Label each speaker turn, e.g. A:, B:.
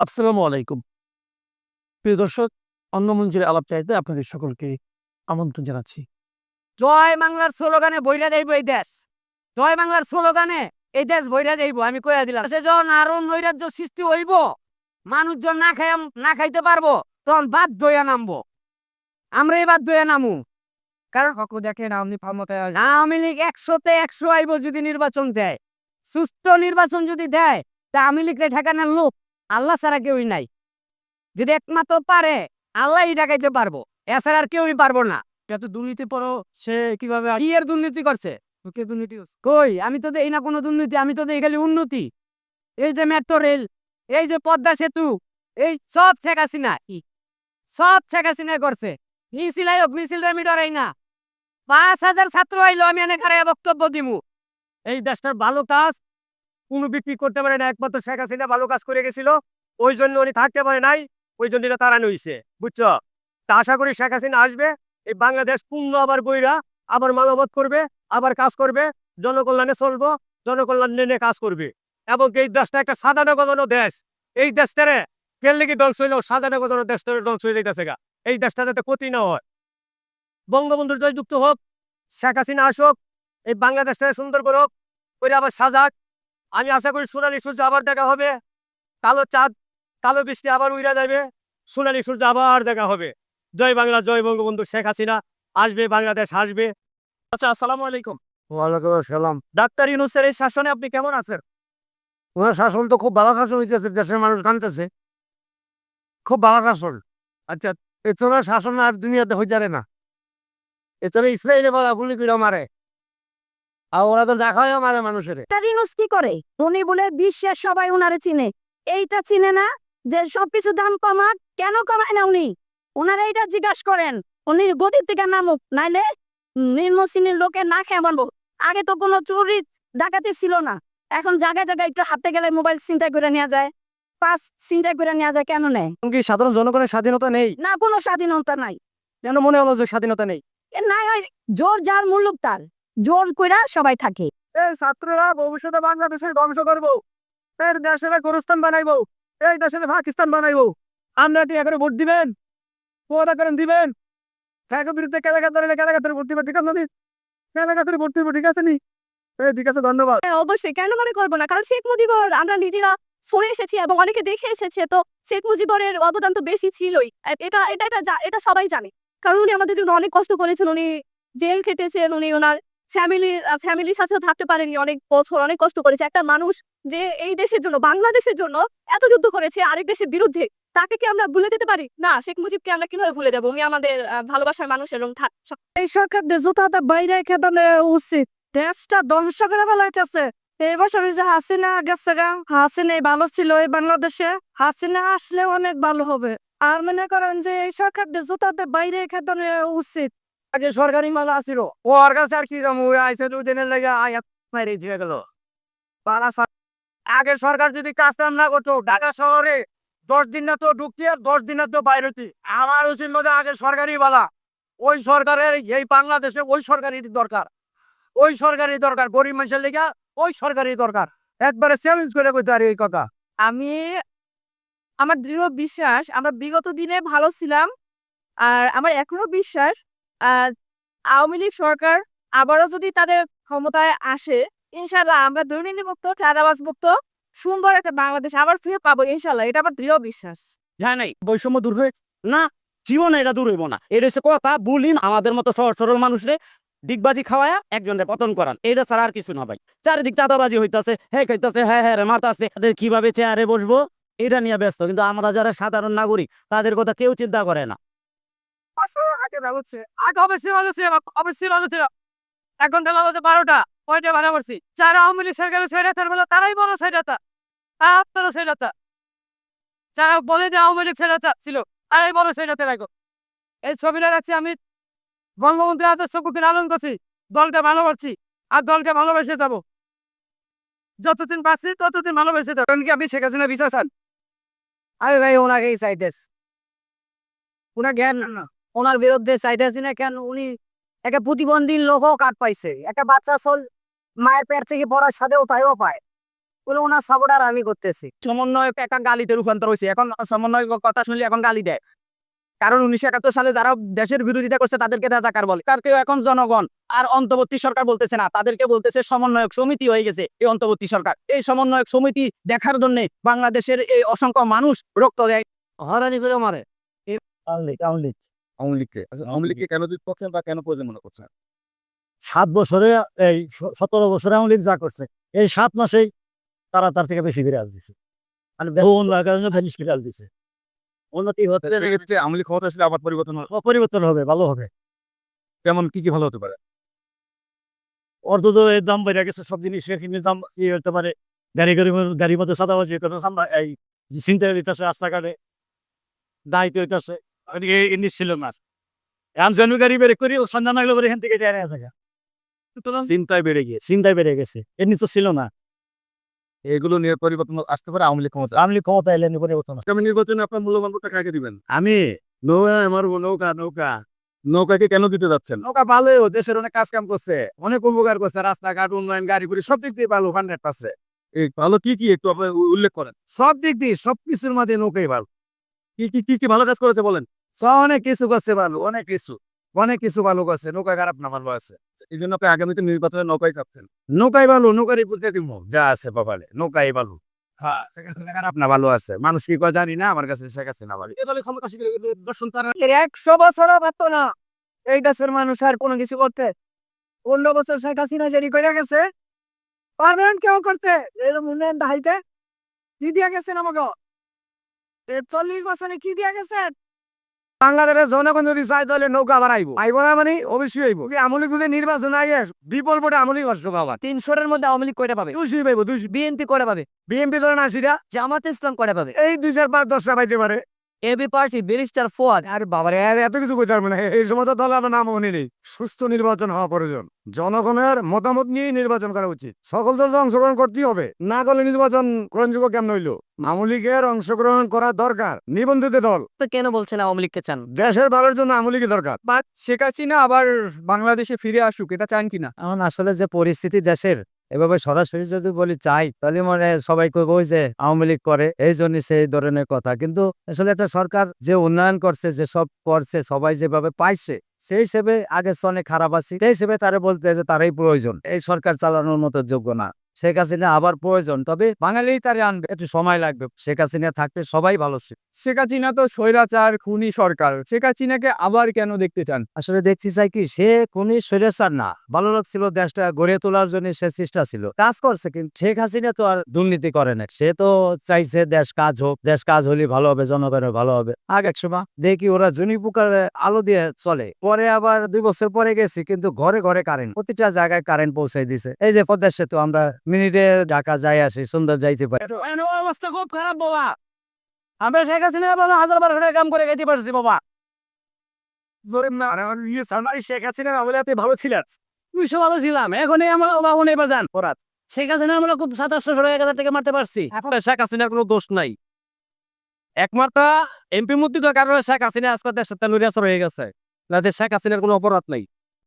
A: আসসালামু আলাইকুম। প্রিয় দর্শক, অন্য মঞ্চের আলাপ চাইতে আপনাদের সকলকে আমন্ত্রণ জানাচ্ছি।
B: জয় বাংলার স্লোগানে বইরা যাইব এই দেশ। জয় বাংলার স্লোগানে এই দেশ বইরা যাইব, আমি কইয়া দিলাম। সে যখন আরও নৈরাজ্য সৃষ্টি হইব, মানুষজন না খাই না খাইতে পারব, তখন বাদ দইয়া নামবো। আমরা এবার দইয়া নামু। কারণ হকু দেখেন আপনি আওয়ামী লীগ একশোতে একশো আইব যদি নির্বাচন দেয়। সুস্থ নির্বাচন যদি দেয়, তা আওয়ামী লীগরে ঠেকানোর লোক আল্লাহ ছাড়া কেউই নাই। যদি একমাত্র পারে আল্লাহই ঠেকাইতে পারব। এছাড়া আর কেউই পারব না।
A: যত দুর্নীতি পরও সে কীভাবে
B: এর দুর্নীতি করছে? কই? আমি তো দেই না কোনো দুর্নীতি আমি তো খালি উন্নতি। এই যে মেট্রো রেল এই যে পদ্মা সেতু এই সব শেখ হাসিনা সব শেখ হাসিনা করছে। মিছিল আয়োগ মিছিল আমি ডরাই না। পাঁচ হাজার ছাত্র আইলো আমি এনে খারাপ বক্তব্য দিমু।
A: এই দেশটার ভালো কাজ কোনো বিক্রি করতে পারে না, একমাত্র শেখ হাসিনা ভালো কাজ করে গেছিল, ওই জন্য উনি থাকতে পারে নাই, ওই জন্য এটা তাড়ানো বুঝছ? তা আশা করি শেখ হাসিনা আসবে, এই বাংলাদেশ পূর্ণ আবার বইরা, আবার মানবত করবে, আবার কাজ করবে, জনকল্যাণে চলবো, জনকল্যাণ নিয়ে কাজ করবে। এবং এই দেশটা একটা সাধারণ গজানো দেশ, এই দেশটারে কেন লেগে ধ্বংস হইলেও সাধারণ গজানো দেশটারে ধ্বংস হয়ে যাইতেছে গা, এই দেশটা যাতে ক্ষতি না হয়। বঙ্গবন্ধুর জয়যুক্ত হোক, শেখ হাসিনা আসুক, এই বাংলাদেশটা সুন্দর করুক করে আবার সাজাক আমি আশা করি সোনালী সূর্য আবার দেখা হবে। কালো চাঁদ কালো বৃষ্টি আবার উইরা যাবে। সোনালী সূর্য আবার দেখা হবে। জয় বাংলা জয় বঙ্গবন্ধু শেখ হাসিনা। আসবে বাংলাদেশ আসবে। আচ্ছা আসসালামু আলাইকুম।
C: ওয়ালাইকুম আসসালাম।
A: ডাক্তার ইউনুসের এই শাসনে আপনি কেমন আছেন?
C: ওনার শাসন তো খুব ভালো শাসন হইতেছে দেশের মানুষ কানতেছে খুব ভালো শাসন।
A: আচ্ছা।
C: এছাড়া শাসন আর দুনিয়াতে হয়ে যাবে না। এছাড়া ইসরায়েলে বলা গুলি করে মারে। আর ওরা তো দেখায় মারে মানুষের।
D: কি করে? উনি বলে বিশ্বের সবাই উনারে চিনে। এইটা চিনে না যে সবকিছু দাম কমা কেন কমায় না উনি? উনারা এইটা জিজ্ঞাসা করেন উনি গদির থেকে নামুক নাইলে নিম্ন শ্রেণির লোকে না খেয়ে মানবো আগে তো কোনো চুরি ডাকাতি ছিল না। এখন জায়গায় জায়গায় একটু হাতে গেলে মোবাইল চিন্তা করে নেওয়া যায় পাস চিন্তা করে নেওয়া যায় কেন নেয়?
A: কি সাধারণ জনগণের স্বাধীনতা নেই।
D: না কোনো স্বাধীনতা নাই।
A: কেন মনে হলো যে স্বাধীনতা নেই?
D: না জোর যার মুল্লুক তার। জোর কইরা সবাই থাকে।
A: এই ছাত্ররা ভবিষ্যতে বাংলাদেশে ধ্বংস করব। এর দেশের গোরস্থান বানাইবো। এই দেশের পাকিস্তান বানাইবো। আমরা কি এখানে ভোট দিবেন? পদা করেন দিবেন? কাকে বিরুদ্ধে কেলাকাত ধরে কেলাকাত ধরে ভোট দিবেন ঠিক আছে নি? কেলাকাত ধরে ভোট দিব ঠিক আছে নি? এই ঠিক আছে ধন্যবাদ।
D: হ্যাঁ, অবশ্যই কেন মনে করব না? কারণ শেখ মুজিবর আমরা নিজেরা শুনে এসেছি এবং অনেকে দেখে এসেছে তো শেখ মুজিবরের অবদান তো বেশি ছিলই। এটা এটা এটা এটা সবাই জানে। কারণ উনি আমাদের জন্য অনেক কষ্ট করেছেন। উনি জেল খেটেছেন উনি ওনার ফ্যামিলির ফ্যামিলির সাথেও থাকতে পারেনি, অনেক বছর, অনেক কষ্ট করেছে। একটা মানুষ যে এই দেশের জন্য, বাংলাদেশের জন্য এত যুদ্ধ করেছে, আরেক দেশের বিরুদ্ধে, তাকে কি আমরা ভুলে যেতে পারি? না, শেখ মুজিবকে আমরা কীভাবে ভুলে যাব? উনি আমাদের ভালোবাসার মানুষ এবং
E: এই সরকারদের জুতাটা বাইরে খেদানো উচিত। দেশটা ধ্বংস করে ফেলাইতেছে। এই বছর যে হাসিনা গেছে গা, হাসিনা ভালো ছিল এই বাংলাদেশে, হাসিনা আসলে অনেক ভালো হবে। আর মনে করেন যে এই সরকারদের জুতাতে বাইরে খেদানো উচিত।
A: আগে সরকারি মাল আসিল ওর কাছে আর কি যাব? ওই আইসে দুদিনের লেগে মারি দিয়ে গেল। আগে সরকার যদি কাজ কাম না করতো ঢাকা শহরে দশ দিন না তো ঢুকতি আর দশ দিন না তো বাইরতি আমার উচিত মধ্যে আগে সরকারি বালা। ওই সরকারের এই বাংলাদেশে ওই সরকারি দরকার। ওই সরকারি দরকার। গরিব মানুষের লেগে ওই সরকারি দরকার। একবারে চ্যালেঞ্জ করে কইতে আর এই কথা।
E: আমি আমার দৃঢ় বিশ্বাস আমরা বিগত দিনে ভালো ছিলাম। আর আমার এখনও বিশ্বাস আওয়ামী লীগ সরকার আবারও যদি তাদের ক্ষমতায় আসে ইনশাল্লাহ আমরা দুর্নীতি মুক্ত চাঁদাবাজ মুক্ত সুন্দর একটা বাংলাদেশ আবার ফিরে পাবো ইনশাল্লাহ এটা আমার দৃঢ় বিশ্বাস।
A: যায় নাই, বৈষম্য দূর হয়ে, না, জীবনে এটা দূর হইব না। এটা হচ্ছে কথা বুলিন আমাদের মতো সহজ সরল মানুষরে দিগবাজি খাওয়ায় একজনের পতন করান। এটা ছাড়া আর কিছু না ভাই। চারিদিক চাঁদাবাজি হইতাছে হ্যাঁ খাইতাছে হ্যাঁ হ্যাঁ মারতাছে। তাদের কীভাবে চেয়ারে বসবো, এটা নিয়ে ব্যস্ত। কিন্তু আমরা যারা সাধারণ নাগরিক, তাদের কথা কেউ চিন্তা করে না।
B: এখন তো বাজে বারোটা, কয়টা ভাড়া করছি? যারা আওয়ামী লীগ সরকারের সৈরাতার বলে, তারাই বড় সৈরাতা আপনারা সৈরাতা যারা বলে যে আওয়ামী লীগ সৈরাতা ছিল, তারাই বড় সৈরাতা রাখো এই ছবিটা রাখছি আমি। বঙ্গবন্ধুর আদর্শ বুকে লালন করছি। দলকে ভালোবাসছি, আর দলকে ভালোবেসে যাব। যতদিন বাঁচছি, ততদিন ভালোবেসে যাব। কি আপনি শেখ হাসিনা বিচার চান আরে ভাই, ওনাকেই চাইতেস ওনার জ্ঞান ওনার বিরুদ্ধে চাইতেছি না কেন? উনি একটা প্রতিবন্ধী লোকও কাট পাইছে। একটা বাচ্চা চল মায়ের পেট থেকে পড়ার সাথেও তাইও পায়।
F: বলে ওনার সাপোর্টার আমি করতেছি।
G: সমন্বয়ক একটা গালিতে রূপান্তর হয়েছে এখন সমন্বয়ক কথা শুনলে এখন গালি দেয়। কারণ উনিশশো একাত্তর সালে যারা দেশের বিরোধিতা করছে তাদেরকে রাজাকার বলে। তার কেউ এখন জনগণ আর অন্তর্বর্তী সরকার বলতেছে না। তাদেরকে বলতেছে সমন্বয়ক সমিতি হয়ে গেছে এই অন্তর্বর্তী সরকার। এই সমন্বয়ক সমিতি দেখার জন্য বাংলাদেশের এই অসংখ্য মানুষ রক্ত দেয়।
F: হরানি করে মারে।
G: আওয়ামী লীগ
H: আওয়ামী লীগকে আচ্ছা, আওয়ামী লীগকে কেন দিতে করছেন বা কেন প্রয়োজন মনে করছেন?
G: সাত বছরে এই সতেরো বছরে আওয়ামী লীগ যা করছে এই সাত মাসেই তারা তার থেকে বেশি বিরাজ দিছে। মানে বহু ভ্যানিশ বিরাজ দিছে। উন্নতি হতে
H: সেক্ষেত্রে আওয়ামী লীগ ক্ষমতা আসলে আবার পরিবর্তন
G: পরিবর্তন হবে ভালো হবে।
H: তেমন কি কি ভালো হতে পারে?
G: অর্ধ এর দাম বেড়ে গেছে সব জিনিসের কিনে দাম ইয়ে হতে পারে। গাড়ি গাড়ি গাড়ির মধ্যে সাদাবাজি এই চিন্তা হইতেছে রাস্তাঘাটে দায়িত্ব হইতেছে। ওদিকে ছিল না এখন জন্য গাড়ি বেড়ে করি সন্ধ্যা না হলে পরে এখান থেকে? টেনে থাকে চিন্তায় বেড়ে গিয়ে চিন্তায় বেড়ে গেছে। ছিল না।
H: এগুলো নিয়ে পরিবর্তন আসতে পারে আওয়ামী লীগ ক্ষমতা
G: আমলি ক্ষমতা এলেন পরিবর্তন
H: আগামী নির্বাচনে আপনার মূল্যবান ভোটটা কাকে দিবেন?
F: আমি নৌকা মারবো নৌকা নৌকা।
H: নৌকাকে কেন দিতে যাচ্ছেন?
F: নৌকা ভালোই দেশের অনেক কাজ কাম করছে অনেক উপকার করছে রাস্তাঘাট উন্নয়ন গাড়ি গুড়ি সব দিক দিয়ে ভালো হান্ড্রেড
H: এই ভালো কি কি একটু আপনি উল্লেখ করেন।
F: সব দিক দিয়ে সব কিছুর মধ্যে নৌকাই ভালো।
H: কি কি কি কি ভালো কাজ করেছে বলেন?
F: অনেক কিছু করছে ভালো অনেক কিছু। অনেক কিছু ভালো করছে নৌকা খারাপ না ভালো আছে।
H: এই জন্য আপনি আগামীতে নির্বাচনে নৌকাই চাচ্ছেন
F: নৌকাই ভালো নৌকারই দিব যা আছে বাবালে নৌকাই ভালো হ্যাঁ। খারাপ না ভালো আছে। মানুষ কি কয় জানি না আমার কাছে শেখ হাসিনা ভালো।
B: একশো পারতো না। এই দেশের মানুষ আর কোনো কিছু করতে। পনেরো বছর শেখ হাসিনা জারি করে গেছে। পারবেন কেউ করতে। এরকম উন্নয়ন দাহাইতে। কি দিয়া গেছেন আমাকে? চল্লিশ বছরে কি দিয়া গেছেন?
F: বাংলাদেশের জনগণ যদি চাই তাহলে নৌকা বাড়াইবো আইব না মানে অবশ্যই আইব। আমলি যদি নির্বাচন আগে বিপুল ভোটে আমলি কষ্ট পাবা
B: তিনশোর মধ্যে আমলি করে কয়টা পাবে?
F: দুশোই পাইব দুশো
B: বিএনপি করে পাবে?
F: বিএনপি ধরেন আশিটা।
B: জামাত ইসলাম করে পাবে?
F: এই দুই চার পাঁচ দশটা পাইতে পারে।
B: AB party barrister Fuad.
F: আর বাবারে এত কিছু কইতে পারব না এই সময় তো দল আমার নাম মনে নেই সুস্থ নির্বাচন হওয়া প্রয়োজন। জনগণের মতামত নিয়েই নির্বাচন করা উচিত। সকল দল তো অংশগ্রহণ করতেই হবে। না করলে নির্বাচন গ্রহণযোগ্য কেমন হইল? আমলিগের অংশগ্রহণ করা দরকার নিবন্ধিত দল।
B: কেন বলছেন আওয়ামী লীগকে চান?
F: দেশের ভালোর জন্য আমলিগি দরকার।
B: বাট শেখ হাসিনা আবার বাংলাদেশে ফিরে আসুক এটা চান কিনা?
F: এখন আসলে যে পরিস্থিতি দেশের এভাবে সরাসরি যদি বলি চাই, তাহলে মানে সবাই ওই যে আওয়ামী লীগ করে, এই জন্য সেই ধরনের কথা। কিন্তু আসলে একটা সরকার যে উন্নয়ন করছে, যে সব করছে, সবাই যেভাবে পাইছে, সেই হিসেবে আগের সনে খারাপ আছে। সেই হিসেবে তারা বলতে যে তারাই প্রয়োজন। এই সরকার চালানোর মতো যোগ্য না। শেখ হাসিনা আবার প্রয়োজন। তবে বাঙালি তারে আনবে। একটু সময় লাগবে। শেখ হাসিনা থাকতে সবাই ভালো ছিল।
B: শেখ হাসিনা তো স্বৈরাচার, খুনি সরকার। শেখ হাসিনাকে আবার কেন দেখতে চান?
F: আসলে দেখছি চাই কি, সে খুনি স্বৈরাচার না। ভালো লোক ছিল, দেশটা গড়ে তোলার জন্য সে চেষ্টা ছিল। কাজ করছে, কিন্তু শেখ হাসিনা তো আর দুর্নীতি করে না সে তো চাইছে দেশ কাজ হোক। দেশ কাজ হলে ভালো হবে, জনগণের ভালো হবে। আগ এক সময় দেখি ওরা জুনি পোকার আলো দিয়ে চলে। পরে আবার দুই বছর পরে গেছি, কিন্তু ঘরে ঘরে কারেন্ট প্রতিটা জায়গায় কারেন্ট পৌঁছাই দিছে। এই যে পদ্মা সেতু আমরা মিনিটে ঢাকা যাই আসি সুন্দর যাইতে পারি। অবস্থা খুব খারাপ বাবা। আমরা শেখ হাসিনা বাবা হাজার বার করে কাম করে গেতে পারছি বাবা।
G: শেখ হাসিনা আমলে আপনি ভালো ছিলেন।
F: দুইশো ভালো ছিলাম এখনই আমরা বাবন এবার যান পরাত শেখ হাসিনা আমরা খুব সাতাশশো ষোলো এক হাজার টাকা মারতে পারছি।
G: শেখ হাসিনার কোনো দোষ নাই। একমাত্র এমপি কারণে শেখ হাসিনা আজকে দেশের হয়ে গেছে। না শেখ হাসিনার কোনো অপরাধ নাই।